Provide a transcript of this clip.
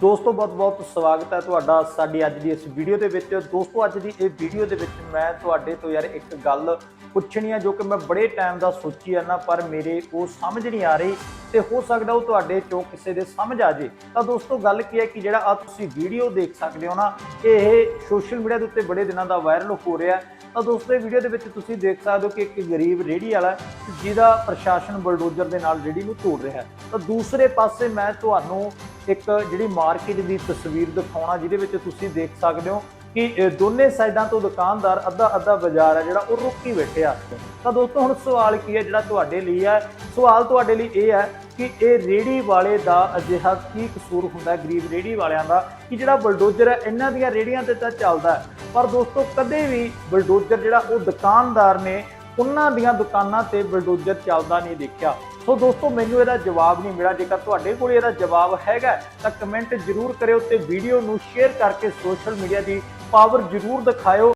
ਦੋਸਤੋ ਬਹੁਤ-ਬਹੁਤ ਸਵਾਗਤ ਹੈ ਤੁਹਾਡਾ ਸਾਡੀ ਅੱਜ ਦੀ ਇਸ ਵੀਡੀਓ ਦੇ ਵਿੱਚ। ਦੋਸਤੋ, ਅੱਜ ਦੀ ਇਹ ਵੀਡੀਓ ਦੇ ਵਿੱਚ ਮੈਂ ਤੁਹਾਡੇ ਤੋਂ ਯਾਰ ਇੱਕ ਗੱਲ ਪੁੱਛਣੀ ਹੈ ਜੋ ਕਿ ਮੈਂ ਬੜੇ ਟਾਈਮ ਦਾ ਸੋਚੀ ਆ ਨਾ ਪਰ ਮੇਰੇ ਉਹ ਸਮਝ ਨਹੀਂ ਆ ਰਹੀ ਤੇ ਹੋ ਸਕਦਾ ਉਹ ਤੁਹਾਡੇ ਚੋਂ ਕਿਸੇ ਦੇ ਸਮਝ ਆ ਜੇ। ਤਾਂ ਦੋਸਤੋ, ਗੱਲ ਕੀ ਹੈ ਕਿ ਜਿਹੜਾ ਆ ਤੁਸੀਂ ਵੀਡੀਓ ਦੇਖ ਸਕਦੇ ਹੋ ਨਾ, ਇਹ ਸੋਸ਼ਲ ਮੀਡੀਆ ਦੇ ਉੱਤੇ ਬੜੇ ਦਿਨਾਂ ਦਾ ਵਾਇਰਲ ਹੋ ਰਿਹਾ ਤਾਂ ਦੋਸਤੋ, ਇਹ ਵੀਡੀਓ ਦੇ ਵਿੱਚ ਤੁਸੀਂ ਦੇਖ ਸਕਦੇ ਹੋ ਕਿ ਇੱਕ ਗਰੀਬ ਰੇੜੀ ਵਾਲਾ ਜਿਹਦਾ ਪ੍ਰਸ਼ਾਸਨ ਬਲਡੋਜ਼ਰ ਦੇ ਨਾਲ ਰੇੜੀ ਨੂੰ ਤੋੜ ਰਿਹਾ ਹੈ। ਤਾਂ ਦੂਸਰੇ ਪਾਸੇ ਮੈਂ ਤੁਹਾਨੂੰ ਇੱਕ ਜਿਹੜੀ ਮਾਰਕੀਟ ਦੀ ਤਸਵੀਰ ਦਿਖਾਉਣਾ, ਜਿਹਦੇ ਵਿੱਚ ਤੁਸੀਂ ਦੇਖ ਸਕਦੇ ਹੋ ਕਿ ਦੋਨੇ ਸਾਈਡਾਂ ਤੋਂ ਦੁਕਾਨਦਾਰ ਅੱਧਾ ਅੱਧਾ ਬਾਜ਼ਾਰ ਹੈ ਜਿਹੜਾ ਉਹ ਰੁਕੀ ਬੈਠੇ ਆ। ਤਾਂ ਦੋਸਤੋ, ਹੁਣ ਸਵਾਲ ਕੀ ਹੈ ਜਿਹੜਾ ਤੁਹਾਡੇ ਲਈ ਹੈ ਸਵਾਲ ਤੁਹਾਡੇ ਲਈ ਇਹ ਹੈ ਕਿ ਇਹ ਰੇੜੀ ਵਾਲੇ ਦਾ ਅਜਿਹਾ ਕੀ ਕਸੂਰ ਹੁੰਦਾ ਗਰੀਬ ਰੇੜੀ ਵਾਲਿਆਂ ਦਾ? ਕਿ ਜਿਹੜਾ ਬਲਡੋਜ਼ਰ ਹੈ, ਇਹਨਾਂ ਦੀਆਂ ਰੇੜੀਆਂ ਤੇ ਤਾਂ ਚੱਲਦਾ ਪਰ ਦੋਸਤੋ, ਕਦੇ ਵੀ ਬਲਡੋਜ਼ਰ ਜਿਹੜਾ ਉਹ ਦੁਕਾਨਦਾਰ ਨੇ, ਉਹਨਾਂ ਦੀਆਂ ਦੁਕਾਨਾਂ ਤੇ ਬਲਡੋਜ਼ਰ ਚੱਲਦਾ ਨਹੀਂ ਦੇਖਿਆ। ਸੋ ਦੋਸਤੋ, ਮੈਨੂੰ ਇਹਦਾ ਜਵਾਬ ਨਹੀਂ ਮਿਲਿਆ। ਜੇਕਰ ਤੁਹਾਡੇ ਕੋਲ ਇਹਦਾ ਜਵਾਬ ਹੈਗਾ, ਤਾਂ ਕਮੈਂਟ ਜ਼ਰੂਰ ਕਰਿਓ ਤੇ ਵੀਡੀਓ ਨੂੰ ਸ਼ੇਅਰ ਕਰਕੇ ਸੋਸ਼ਲ ਮੀਡੀਆ ਦੀ ਪਾਵਰ ਜ਼ਰੂਰ ਦਿਖਾਇਓ।